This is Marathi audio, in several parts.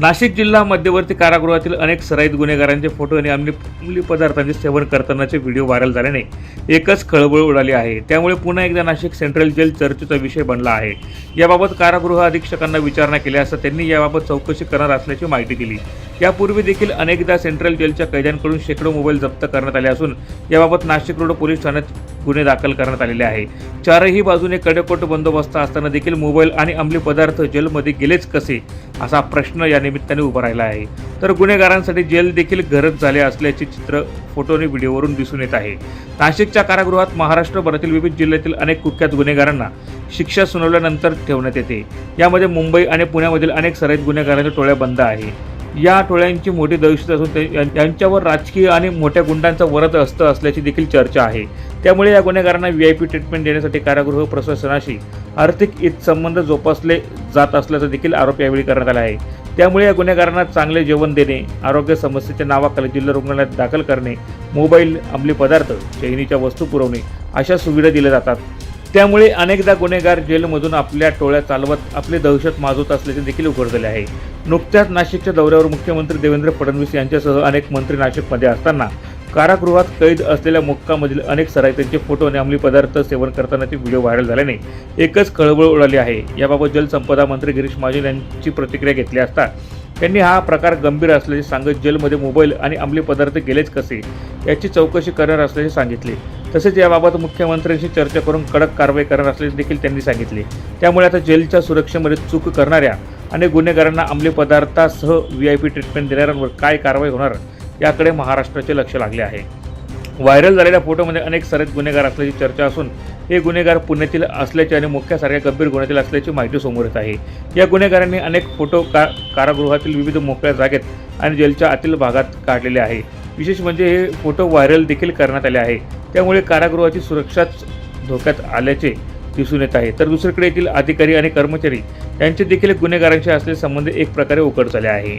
नाशिक जिल्हा मध्यवर्ती कारागृहातील अनेक सराईत गुन्हेगारांचे फोटो आणि अंमली अंमली पदार्थांचे सेवन करतानाचे व्हिडिओ व्हायरल झाल्याने एकच खळबळ उडाली आहे. त्यामुळे पुन्हा एकदा नाशिक सेंट्रल जेल चर्चेचा विषय बनला आहे. याबाबत कारागृह अधीक्षकांना विचारणा केली असता त्यांनी याबाबत चौकशी करणार असल्याची माहिती दिली. यापूर्वी देखील अनेकदा सेंट्रल जेलच्या कैद्यांकडून शेकडो मोबाईल जप्त करण्यात आले असून याबाबत नाशिक रोड पोलीस ठाण्यात गुन्हे दाखल करण्यात आलेले आहे. चारही बाजूने कडेकोट बंदोबस्त असताना देखील मोबाईल आणि अंमली पदार्थ जेलमध्ये गेलेच कसे? असा प्रश्न याने निमित्ताने उभा राहिला आहे. तर गुन्हेगारांसाठी जेल देखील गरज झाले असल्याचे चित्र फोटो आणि व्हिडिओवरून दिसून येत आहे. नाशिकच्या कारागृहात महाराष्ट्रभरातील विविध जिल्ह्यातील अनेक कुख्यात गुन्हेगारांना शिक्षा सुनावल्यानंतर ठेवण्यात येते. यामध्ये मुंबई आणि पुण्यामधील अनेक सराईत गुन्हेगारांच्या टोळ्या बंद आहे या टोळ्यांची मोठी दहशत असून त्यांच्यावर यांच्यावर राजकीय आणि मोठ्या गुंडांचा वरद असतं असल्याची देखील चर्चा आहे. त्यामुळे या गुन्हेगारांना व्ही आय पी ट्रीटमेंट देण्यासाठी कारागृह प्रशासनाशी आर्थिक हितसंबंध जोपासले जात असल्याचा देखील आरोप यावेळी करण्यात आला आहे. त्यामुळे या गुन्हेगारांना चांगले जेवण देणे आरोग्य समस्येच्या नावाखाली जिल्हा रुग्णालयात दाखल करणे मोबाईल अंमली पदार्थ चैनीच्या वस्तू पुरवणे अशा सुविधा दिल्या जातात. त्यामुळे अनेकदा गुन्हेगार जेलमधून आपल्या टोळ्या चालवत आपली दहशत माजवत असल्याचे देखील उघड झाले आहे. नुकत्याच नाशिकच्या दौऱ्यावर मुख्यमंत्री देवेंद्र फडणवीस यांच्यासह अनेक मंत्री नाशिकमध्ये असताना कारागृहात कैद असलेल्या मुक्कामधील अनेक सराईतांचे फोटो आणि अंमली पदार्थ सेवन करतानाचे व्हिडिओ व्हायरल झाल्याने एकच खळबळ उडाली आहे. याबाबत जलसंपदा मंत्री गिरीश महाजन यांची प्रतिक्रिया घेतली असता त्यांनी हा प्रकार गंभीर असल्याचे सांगत जेलमध्ये मोबाईल आणि अंमली पदार्थ गेलेच कसे याची चौकशी करणार असल्याचे सांगितले. तसेच याबाबत मुख्यमंत्र्यांशी चर्चा करून कडक कारवाई करणार असल्याचे देखील त्यांनी सांगितले. त्यामुळे आता जेलच्या सुरक्षेमध्ये चूक करणाऱ्या आणि गुन्हेगारांना अंमली पदार्थासह व्ही आय पी ट्रीटमेंट देणाऱ्यांवर काय कारवाई होणार याकडे महाराष्ट्राचे लक्ष लागले आहे. व्हायरल झालेल्या फोटोमध्ये अनेक सरेत गुन्हेगार असल्याची चर्चा असून हे गुन्हेगार पुण्यातील असल्याचे आणि मुख्यासारख्या गंभीर गुन्ह्यातील असल्याची माहिती समोर येत आहे. या गुन्हेगारांनी अनेक फोटो का कारागृहातील विविध मोकळ्या जागेत आणि जेलच्या आतील भागात काढलेले आहे. विशेष म्हणजे हे फोटो व्हायरल देखील करण्यात आले आहे. त्यामुळे कारागृहाची सुरक्षाच धोक्यात आल्याचे दिसून येत आहे. तर दुसरीकडे येथील अधिकारी आणि कर्मचारी यांचे देखील गुन्हेगारांशी असलेले संबंध एक प्रकारे उघड झाले आहे.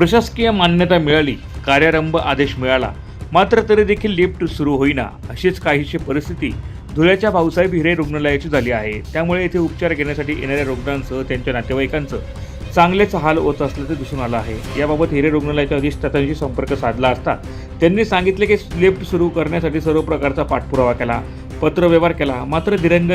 प्रशासकीय मान्यता मिळाली कार्यारंभ आदेश मिळाला. मात्र तरी देखील लिफ्ट सुरू होईना अशीच काहीशी परिस्थिती धुळ्याच्या भाऊसाहेब हिरे रुग्णालयाची झाली आहे. त्यामुळे येथे उपचार घेण्यासाठी येणाऱ्या रुग्णांसह त्यांच्या नातेवाईकांचं चांगलेच हाल होत असल्याचं दिसून आलं आहे. याबाबत हिरे रुग्णालयाच्या अधिष्ठातांशी संपर्क साधला असता त्यांनी सांगितले की लिफ्ट सुरू करण्यासाठी सर्व प्रकारचा पाठपुरावा केला पत्रव्यवहार केला. मात्र दिरंग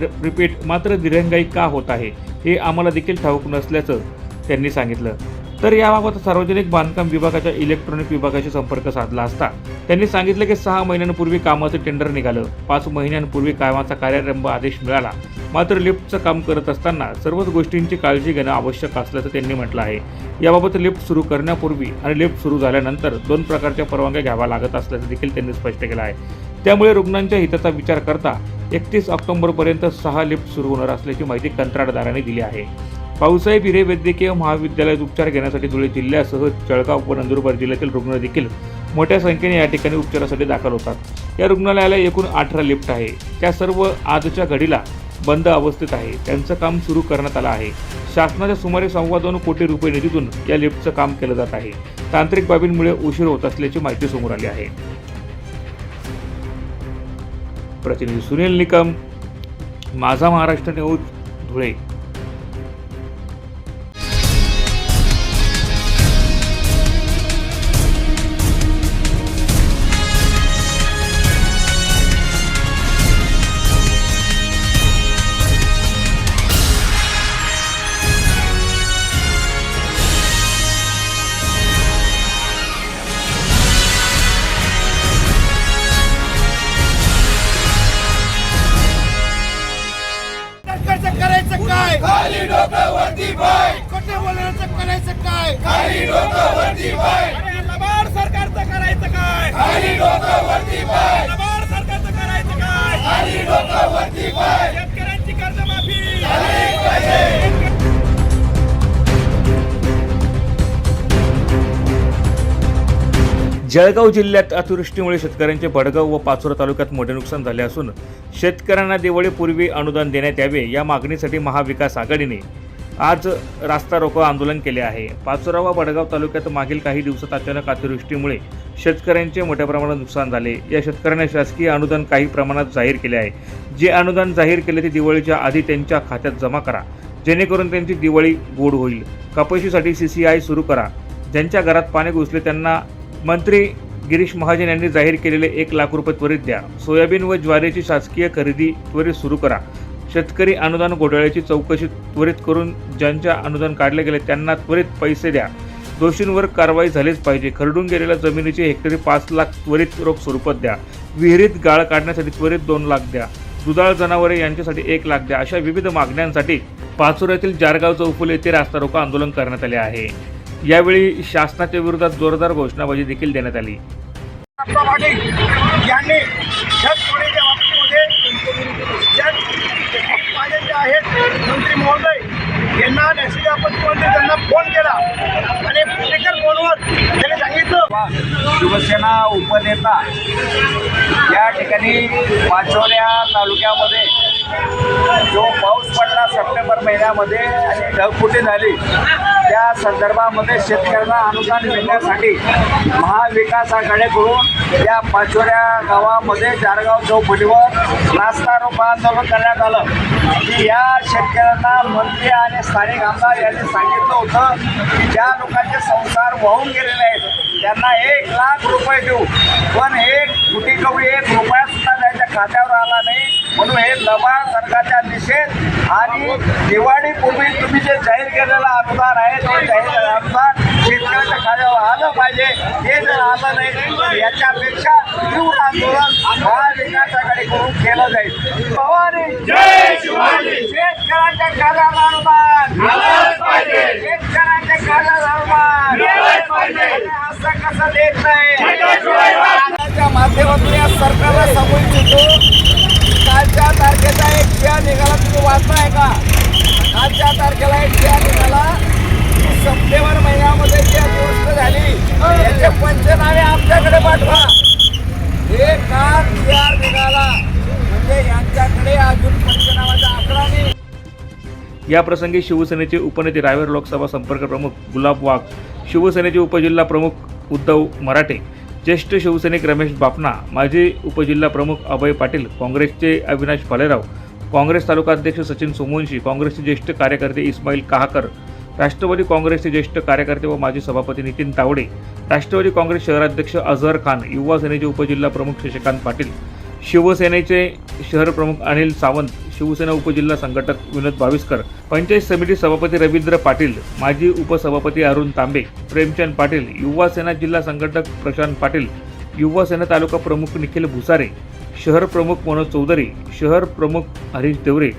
रिपीट मात्र दिरंगाई का होत आहे हे आम्हाला देखील ठाऊक नसल्याचं त्यांनी सांगितलं. तर याबाबत सार्वजनिक बांधकाम विभागाच्या इलेक्ट्रॉनिक विभागाशी संपर्क साधला असता. त्यांनी सांगितलं की सहा महिन्यांपूर्वी कामाचं टेंडर निघालं. पाच महिन्यांपूर्वी कामाचा कार्यारंभ आदेश मिळाला. मात्र लिफ्टचं काम करत असताना सर्वच गोष्टींची काळजी घेणं आवश्यक असल्याचं त्यांनी म्हटलं आहे. याबाबत लिफ्ट सुरू करण्यापूर्वी आणि लिफ्ट सुरू झाल्यानंतर दोन प्रकारच्या परवानग्या घ्याव्या लागत असल्याचं देखील त्यांनी स्पष्ट केलं आहे. त्यामुळे रुग्णांच्या हिताचा विचार करता एकतीस ऑक्टोबरपर्यंत सहा लिफ्ट सुरू होणार असल्याची माहिती कंत्राटदारांनी दिली आहे. पावसाहेब हिरे वैद्यकीय महाविद्यालयात उपचार घेण्यासाठी धुळे जिल्ह्यासह जळगाव व नंदुरबार जिल्ह्यातील रुग्ण देखील मोठ्या संख्येने या ठिकाणी उपचारासाठी दाखल होतात. या रुग्णालयाला एकूण अठरा लिफ्ट आहे. त्या सर्व आजच्या घडीला बंद अवस्थेत आहे. त्यांचं काम सुरू करण्यात आलं आहे. शासनाच्या सुमारे सव्वा दोन कोटी रुपये निधीतून या लिफ्टचं काम केलं जात आहे. तांत्रिक बाबींमुळे उशीर होत असल्याची माहिती समोर आली आहे. प्रतिनिधी सुनील निकम माझा महाराष्ट्र न्यूज धुळे. सरकारचं करायचं काय? सरकारचं करायचं काय? शेतकऱ्यांची जळगाव जिल्ह्यात अतिवृष्टीमुळे शेतकऱ्यांचे बडगाव व पाचोरा तालुक्यात मोठे नुकसान झाले असून शेतकऱ्यांना दिवाळीपूर्वी अनुदान देण्यात यावे या मागणीसाठी महाविकास आघाडीने आज रास्ता रोको आंदोलन केले आहे. पाचोरा व बडगाव तालुक्यात मागील काही दिवसात अचानक अतिवृष्टीमुळे शेतकऱ्यांचे मोठ्या प्रमाणात नुकसान झाले. या शेतकऱ्यांना शासकीय अनुदान काही प्रमाणात जाहीर केले आहे. जे अनुदान जाहीर केले ते दिवाळीच्या आधी त्यांच्या खात्यात जमा करा. जेणेकरून त्यांची दिवाळी गोड होईल. कपाशीसाठी सी सी आय सुरू करा. ज्यांच्या घरात पाणी घुसले त्यांना मंत्री गिरीश महाजन यांनी जाहीर केलेले एक लाख रुपये त्वरित द्या. सोयाबीन व ज्वारीची शासकीय खरेदी त्वरित सुरू करा. शेतकरी अनुदान घोटाळ्याची चौकशी त्वरित करून ज्यांच्या अनुदान काढले गेले त्यांना त्वरित पैसे द्या. दोषींवर कारवाई झालीच पाहिजे. खरडून गेलेल्या जमिनीचे हेक्टरी पाच लाख त्वरित रोख स्वरूपात द्या. विहिरीत गाळ काढण्यासाठी त्वरित दोन लाख द्या. दुधाळ जनावरे यांच्यासाठी एक लाख द्या. अशा विविध मागण्यांसाठी पाचोऱ्यातील जारगाव चौफुल येथे रास्ता रोको आंदोलन करण्यात आले आहे. यावेळी शासनाच्या विरोधात जोरदार घोषणाबाजी देखील देण्यात आली आप्पा पाटील यांनी शेतकऱ्याच्या बाबतीमध्ये शेत माझे जे आहेत. मंत्री महोदय यांना नॅशनल आपण त्यांना फोन केला. आणि स्पीकर फोनवर त्यांनी सांगितलं. शिवसेना उपनेता या ठिकाणी पाचोऱ्या तालुक्यामध्ये जो पाऊस पडला सप्टेंबर महिन्यामध्ये आणि ढगफुटी झाली त्या संदर्भामध्ये शेतकऱ्यांना अनुदान मिळण्यासाठी महाविकास आघाडीकडून या पाचोऱ्या गावामध्ये जारगाव चौपटीवर नाश्ता रोपा आंदोलन करण्यात आलं. की या शेतकऱ्यांना मंत्री आणि स्थानिक आमदार यांनी सांगितलं होतं की ज्या लोकांचे संसार वाहून गेलेले आहेत त्यांना एक लाख रुपये देऊ. पण एक कुटी कवडी एक रुपया सुद्धा त्यांच्या खात्यावर आला म्हणून हे लबाड सरकारच्या निषेध आणि दिवाळीपूर्वी तुम्ही जे जाहीर केलेलं अनुदान आहे ते जाहीर अनुदान शेतकऱ्याच्या खात्यावर आलं पाहिजे. हे जर आलं नाही तर याच्यापेक्षा तीव्र आंदोलन महाविकास आघाडीकडून केलं जाईल. शिवाजी! शेतकऱ्यांच्या खात्यावर अनुदान. शेतकऱ्यांच्या खात्यावर अनुदान. असं कसं देत नाही? माध्यमातून या सरकारला सांगू इच्छितो कालच्या तारखेचा एक शिया निघाला. तुम्ही वाचलाय का? कालच्या तारखेला एक शिया निघाला. सप्टेंबर महिन्यामध्ये जी गोष्ट झाली. त्याचे पंचनामे आमच्याकडे पाठवा. हे काल शिया निघाला. म्हणजे यांच्याकडे अजून पंचनामाचा आकडा नाही. या प्रसंगी शिवसेनेचे उपनेते रायवर लोकसभा संपर्क प्रमुख गुलाब वाघ शिवसेनेचे उपजिल्हा प्रमुख उद्धव मराठे ज्येष्ठ शिवसैनिक रमेश बापना माजी उपजिल्हा प्रमुख अभय पाटील काँग्रेसचे अविनाश भालेराव काँग्रेस तालुका अध्यक्ष सचिन सोमवंशी काँग्रेसचे ज्येष्ठ कार्यकर्ते इस्माईल काहाकर राष्ट्रवादी काँग्रेसचे ज्येष्ठ कार्यकर्ते व माजी सभापती नितीन तावडे राष्ट्रवादी काँग्रेस शहराध्यक्ष अझहर खान युवा सेनेचे उपजिल्हा प्रमुख शशिकांत पाटील शिवसेनेचे शहर प्रमुख अनिल सावंत शिवसेना उपजिल्हा संघटक विनोद भाविस्कर पंचायत समिती सभापती रवींद्र पाटील माजी उपसभापती अरुण तांबे प्रेमचंद पाटील युवा सेना जिल्हा संघटक प्रशांत पाटील युवा सेना तालुका प्रमुख निखिल भुसारे शहर प्रमुख मनोज चौधरी शहर प्रमुख हरीश देवरे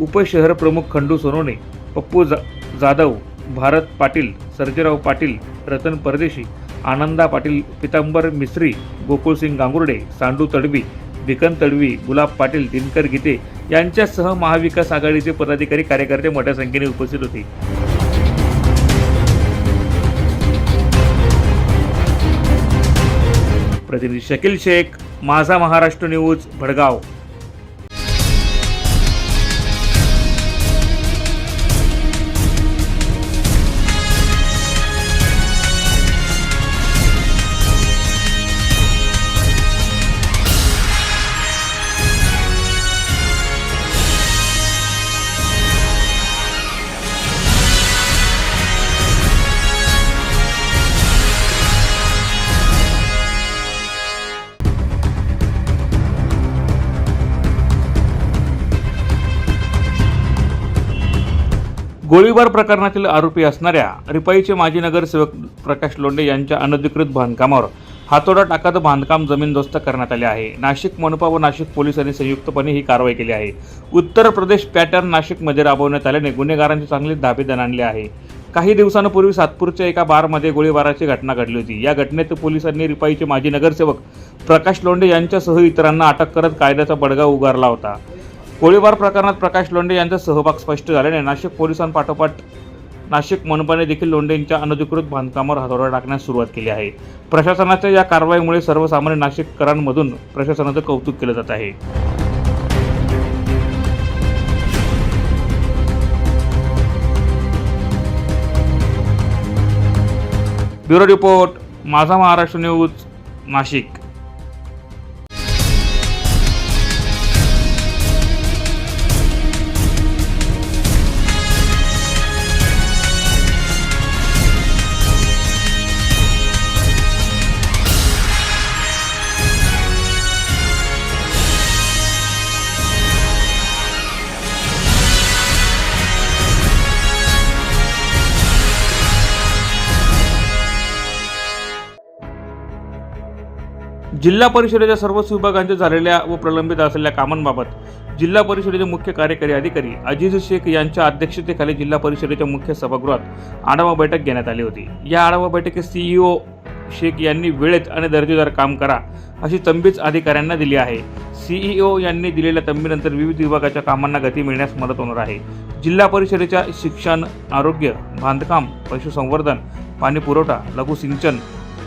उपशहर प्रमुख खंडू सोनोने पप्पू जा जाधव भारत पाटील सर्जेराव पाटील रतन परदेशी आनंदा पाटील पितांबर मिस्त्री गोकुळसिंग गांगुर्डे सांडू तडवी भिकन तडवी गुलाब पाटील दिनकर गीते यांच्यासह महाविकास आघाडीचे पदाधिकारी कार्यकर्ते मोठ्या संख्येने उपस्थित होते. प्रतिनिधी शकील शेख माझा महाराष्ट्र न्यूज भडगाव. गोळीबार प्रकरणातील आरोपी असणाऱ्या रिपाईचे माजी नगरसेवक प्रकाश लोंडे यांच्या अनधिकृत बांधकामावर हातोडा टाकत बांधकाम जमीनदोस्त करण्यात आले आहे. नाशिक मनपा व नाशिक पोलिसांनी संयुक्तपणे ही कारवाई केली आहे. उत्तर प्रदेश पॅटर्न नाशिकमध्ये राबवण्यात आल्याने गुन्हेगारांची चांगली धाबेदन आणली आहे. काही दिवसांपूर्वी सातपूरच्या एका बारमध्ये गोळीबाराची घटना घडली होती. या घटनेत पोलिसांनी रिपाईचे माजी नगरसेवक प्रकाश लोंडे यांच्यासह इतरांना अटक करत कायद्याचा बडगा उगारला होता. गोळीबार प्रकरणात प्रकाश लोंढे यांचा सहभाग स्पष्ट झाल्याने नाशिक पोलिसांपाठोपाठ नाशिक मनपाने देखील लोंढेंच्या अनधिकृत बांधकामावर हातोडा टाकण्यास सुरुवात केली आहे. प्रशासनाच्या या कारवाईमुळे सर्वसामान्य नाशिककरांमधून प्रशासनाचं कौतुक केलं जात आहे. ब्युरो रिपोर्ट माझा महाराष्ट्र न्यूज नाशिक. जिल्हा परिषदेच्या सर्वच विभागांच्या झालेल्या व प्रलंबित असलेल्या कामांबाबत जिल्हा परिषदेचे मुख्य कार्यकारी अधिकारी अजीज शेख यांच्या अध्यक्षतेखाली जिल्हा परिषदेच्या मुख्य सभागृहात आढावा बैठक घेण्यात आली होती. या आढावा बैठकीत सीईओ शेख यांनी वेळेत आणि दर्जेदार काम करा अशी तंबीच अधिकाऱ्यांना दिली आहे. सीईओ यांनी दिलेल्या तंबीनंतर विविध विभागाच्या कामांना गती मिळण्यास मदत होणार आहे. जिल्हा परिषदेच्या शिक्षण आरोग्य बांधकाम पशुसंवर्धन पाणी पुरवठा लघुसिंचन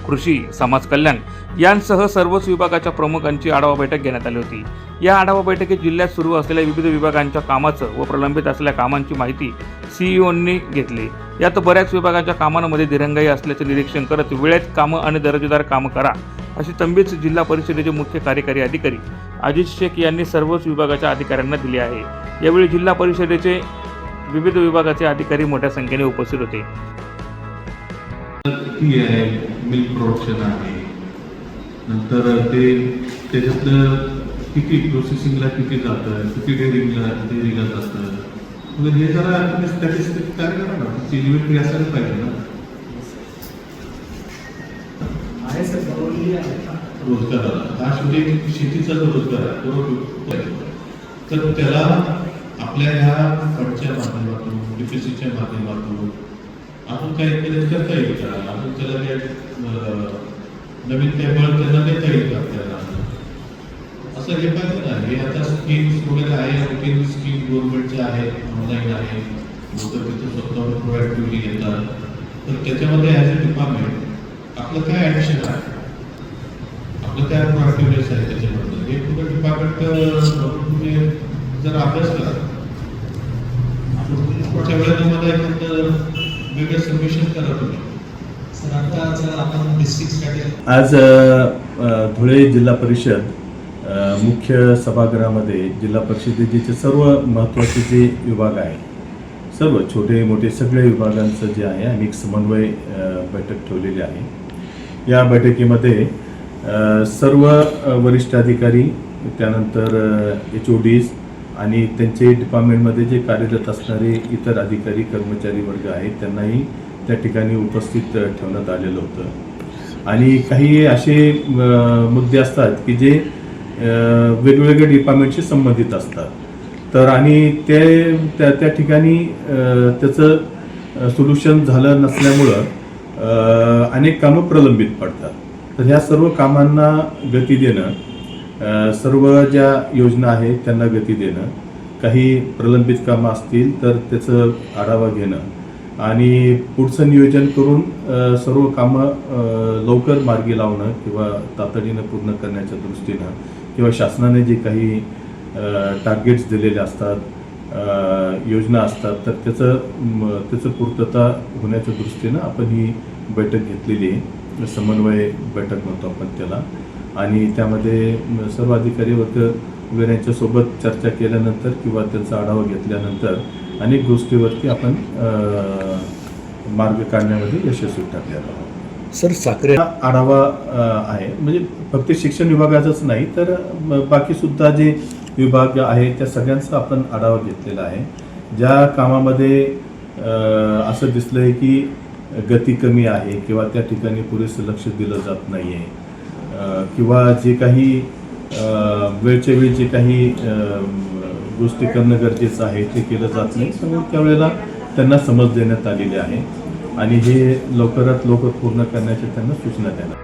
कृषी समाज कल्याण यांसह सर्वच विभागाच्या प्रमुखांची आढावा बैठक घेण्यात आली होती. या आढावा बैठकीत जिल्ह्यात सुरू असलेल्या विविध विभागांच्या कामाचं व प्रलंबित असलेल्या कामांची माहिती सीईओंनी घेतली. यात बऱ्याच विभागांच्या कामांमध्ये दिरंगाई असल्याचे निरीक्षण करत वेळेत कामं आणि दर्जेदार कामं करा अशी तंबीच जिल्हा परिषदेचे मुख्य कार्यकारी अधिकारी अजित शेख यांनी सर्वच विभागाच्या अधिकाऱ्यांना दिली आहे. यावेळी जिल्हा परिषदेचे विविध विभागाचे अधिकारी मोठ्या संख्येने उपस्थित होते. मिल्क प्रोडक्शन आहे. नंतर ते त्याच्यातलं किती प्रोसेसिंगला किती जातं किती डेअरिंगला डेअरिंगला जातं म्हणजे हे जरा तुम्ही स्टॅटिस्टिक तयार करा ना तुमची इन्व्हेंटरी असायला पाहिजे ना. रोजगाराला हा शेवटी शेतीचा जो रोजगार आहे तो आहे. तर त्याला आपल्या ह्या फंडच्या माध्यमातून डीपीसीच्या माध्यमातून आपण काही केलं करता येईल का आपण त्याला काही नवीन काही बळ त्यांना देता येईल का आपल्याला. असं हे पाहिजे ना हे आता स्कीम्स वगैरे आहे रुटीन स्कीम गव्हर्नमेंटच्या आहेत ऑनलाईन आहे. लोक तिथं स्वतःवर प्रोएक्टिव्हली घेतात तर त्याच्यामध्ये ॲज अ डिपार्टमेंट आपलं काय ॲडिशन आहे? आपलं काय प्रोएक्टिव्हनेस आहे त्याच्याबद्दल हे पुढे डिपार्टमेंट तुम्ही जर अभ्यास करा. पुढच्या वेळेला मला एखादं वेगळं सर आता जर आपण डिस्ट्रिक्ट आज धुळे जिल्हा परिषद मुख्य सभागृहामध्ये जिल्हा परिषदेचे जे सर्व महत्त्वाचे जे विभाग आहे सर्व छोटे मोठे सगळे विभागांचं जे आहे आम्ही एक समन्वय बैठक ठेवलेली आहे. या बैठकीमध्ये सर्व वरिष्ठ अधिकारी त्यानंतर एच ओ डीज आणि त्यांचे डिपार्टमेंटमध्ये जे कार्यरत असणारे इतर अधिकारी कर्मचारी वर्ग आहेत त्यांनाही त्या ठिकाणी उपस्थित ठेवण्यात आलेलं होतं. आणि काही असे मुद्दे असतात की जे वेगवेगळ्या डिपार्टमेंटशी संबंधित असतात. तर आणि ते त्या त्या ठिकाणी त्याचं सोल्युशन झालं नसल्यामुळं अनेक कामं प्रलंबित पडतात. तर ह्या सर्व कामांना गती देणं सर्व ज्या योजना आहेत त्यांना गती देणं काही प्रलंबित कामं असतील तर त्याचं आढावा घेणं आणि पुढचं नियोजन करून सर्व कामं लवकर मार्गी लावणं किंवा तातडीनं पूर्ण करण्याच्या दृष्टीनं किंवा शासनाने जे काही टार्गेट्स दिलेले असतात योजना असतात तर त्याचं त्याचं पूर्तता होण्याच्या दृष्टीनं आपण ही बैठक घेतलेली आहे. समन्वय बैठक म्हणतो आपण त्याला. आणि त्यामध्ये सर्व अधिकारी वर्ग यांच्यासोबत चर्चा केल्यानंतर किंवा त्यांचा आढावा घेतल्यानंतर अनेक गोष्टीवरती आपण मार्ग काढण्यामध्ये यशस्वी ठरलेलो आहोत. सर साखरे हा आढावा आहे. म्हणजे फक्त शिक्षण विभागाचाच नाही तर बाकीसुद्धा जे विभाग आहेत त्या सगळ्यांचा आपण आढावा घेतलेला आहे. ज्या कामामध्ये असं दिसलं आहे की गती कमी आहे किंवा त्या ठिकाणी पुरेसं लक्ष दिलं जात नाही आहे किंवा जे काही अ, वेळच्या वेळी जे काही गोष्टी करणं गरजेचं आहे ते केलं जात नाही. त्यामुळे त्यावेळेला त्यांना समज देण्यात आलेली आहे. आणि हे लवकरात लवकर पूर्ण करण्याच्या त्यांना सूचना देणार.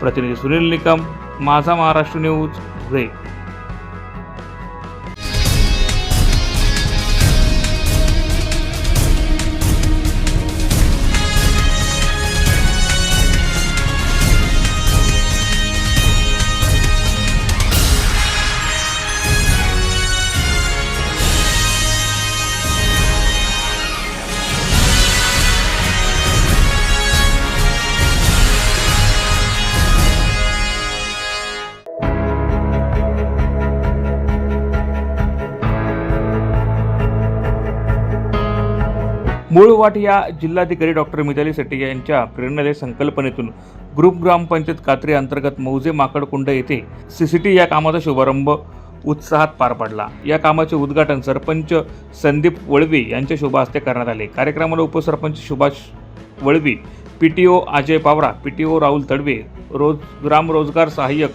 प्रतिनिधी सुनील निकम माझा महाराष्ट्र न्यूज रे मूळ वाट या जिल्हाधिकारी डॉक्टर मिताली सेट्टी यांच्या प्रेरणादायी संकल्पनेतून ग्रुप ग्रामपंचायत कात्री अंतर्गत मौजे माकडकुंड येथे सीसीटी या कामाचा शुभारंभ उत्साहात पार पडला. या कामाचे उद्घाटन सरपंच संदीप वळवी यांच्या शुभ हस्ते करण्यात आले. कार्यक्रमाला उपसरपंच Subhash Valvi P T O Ajay Pawara P T O Rahul Tadve रोज ग्राम रोजगार सहाय्यक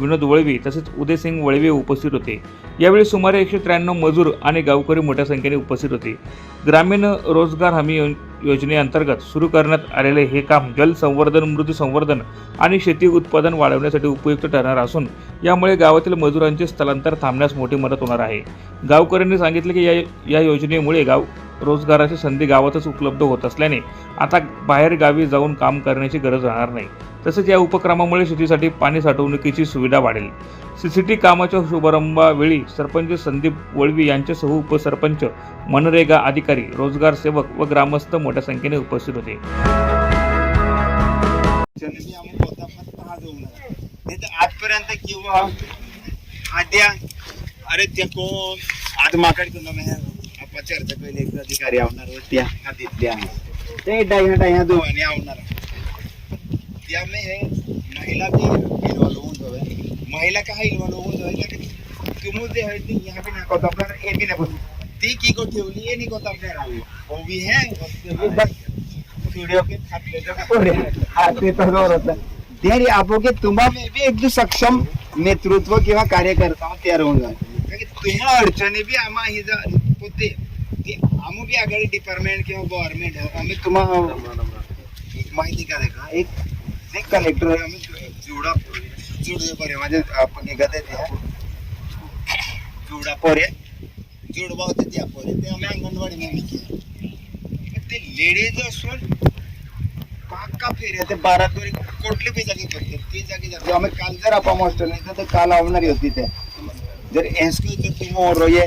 विनोद वळवी तसेच उदयसिंग वळवे उपस्थित होते. यावेळी सुमारे एकशे त्र्याण्णव मजूर आणि गावकरी मोठ्या संख्येने उपस्थित होते. ग्रामीण रोजगार हमी योजनेअंतर्गत सुरू करण्यात आलेले हे काम जलसंवर्धन मृदू संवर्धन आणि शेती उत्पादन वाढवण्यासाठी उपयुक्त ठरणार असून यामुळे गावातील मजुरांचे स्थलांतर थांबण्यास मोठी मदत होणार आहे. गावकऱ्यांनी सांगितले की या या योजनेमुळे गाव रोजगाराची संधी गावातच उपलब्ध होत असल्याने आता बाहेर गावी जाऊन काम करण्याची गरज राहणार नाही. तसेच या उपक्रमामुळे शेतीसाठी पाणी साठवणुकीची सुविधा वाढेल. सी सी टी कामाच्या शुभारंभावेळी सरपंच संदीप वळवी यांच्यासह उपसरपंच मनरेगा अधिकारी रोजगार सेवक व ग्रामस्थ मोठ्या संख्येने उपस्थित होते. आजपर्यंत किंवा आद्या अरे ते कोण? आज माकडे चर्चा केली एक अधिकारी आवणार त्या नदीतल्या ते डायना डायना दोन्ही आवणार. त्यामुळे हे महिला भी इन्वॉल्व होऊन महिला का इन्वॉल्व होऊन तुम्ही जे आहे ते यहाँ पे नको तो आपल्याला हे बी नको. ती की को ठेवली हे तो आपल्याला वो भी है वीडियो के खाते आते तो जोर होता त्यारी आपो के तुम्हा में भी एक सक्षम नेतृत्व किंवा कार्यकर्ता तयार होऊन जाईल कारण की तुम्हा अडचणी बी आम्हा ही होते आम्ही आघाडी डिपार्टमेंट किंवा गव्हर्नमेंट आम्ही तुम्हाला एक माहिती का का एक एक कलेक्टर आम्ही जुडा जुडे बरे म्हणजे आपण निघत आहे जुडा पोरे जुडबा होते त्या पोरे ते आम्ही अंगणवाडी नेहमी केलं ते लेडीज असून पाका फेऱ्या ते बारा दोरी कुठली बी जागी करते ती जागी जाते आम्ही काल जर आपण हॉस्टेल नाही तर काल आवणारी होती ते जर एन्स्क्यू तर तुम्ही ओरो ये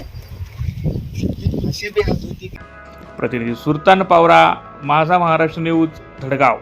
बी होती प्रतिनिधी सुलतान पावरा माझा महाराष्ट्र न्यूज धडगाव.